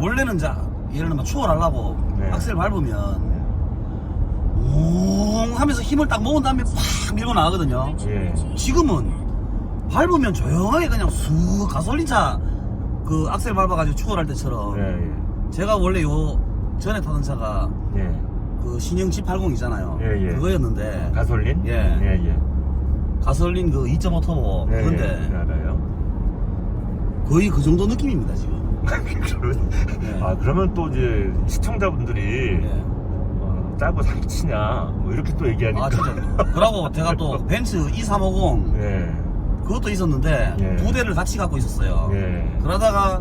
원래는 자 예를 들면 추월하려고 네. 악셀 밟으면 웅 하면서 힘을 딱 모은 다음에 팍 밀고 나가거든요. 예. 지금은 밟으면 조용하게 그냥 쑥 가솔린차 그 악셀 밟아가지고 추월할 때처럼 예, 예. 제가 원래 요 전에 타던 차가 예. 그 신형 G80이잖아요. 예, 예. 그거였는데 가솔린? 예. 예, 예. 가솔린 그 2.5 터보 예, 그건데 예. 알아요. 거의 그 정도 느낌입니다 지금. 예. 아, 그러면 또 이제 시청자분들이 예. 어, 짜고 살치냐 뭐 이렇게 또 얘기하니까. 아 진짜. 그러고 제가 또 벤츠 2350 예. 그것도 있었는데 예. 두 대를 같이 갖고 있었어요. 예. 그러다가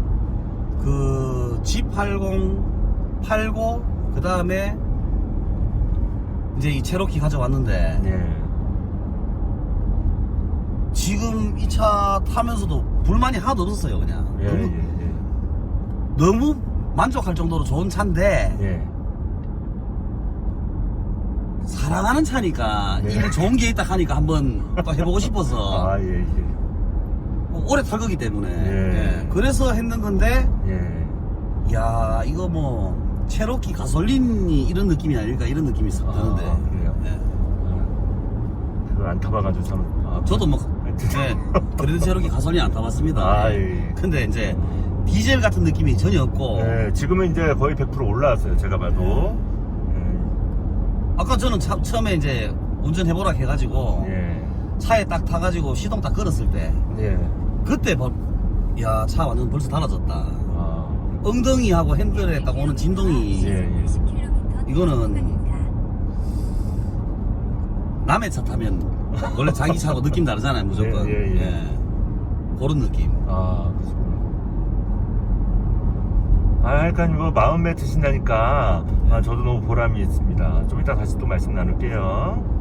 그 G80 팔고 그 다음에 이제 이 체로키 가져왔는데 예. 지금 이 차 타면서도 불만이 하나도 없었어요 그냥 예, 너무, 예, 너무 만족할 정도로 좋은 차인데 예. 예. 사랑하는 차니까 네. 이거 좋은 게 있다 하니까 한번 또 해보고 싶어서 아, 예, 예. 뭐 오래 탈 거기 때문에 예. 예. 그래서 했는 건데 예. 야 이거 뭐 체로키 가솔린이 이런 느낌이 아닐까 이런 느낌이 싹 드는데 아, 그래요? 예. 아, 그걸 안 타봐가지고 참. 아, 저도 뭐 진짜. 네, 그래도 체로키 가솔린 안 타봤습니다 아, 예. 근데 이제 디젤 같은 느낌이 전혀 없고 예, 지금은 이제 거의 100% 올라왔어요. 제가 봐도. 아까 저는 차- 처음에 이제 운전해보라 해가지고 예. 차에 딱 타가지고 시동 딱 걸었을 때 예. 그때 야차 완전 벌써 달라졌다 아, 엉덩이하고 핸들에 딱 오는 진동이 예, 예. 이거는 남의 차 타면 원래 자기 차하고 느낌 다르잖아요 무조건 예, 예, 예. 그런 느낌 아, 그렇구나. 아, 하여간 뭐 마음에 드신다니까 아, 저도 너무 보람이 있습니다. 좀 이따 다시 또 말씀 나눌게요.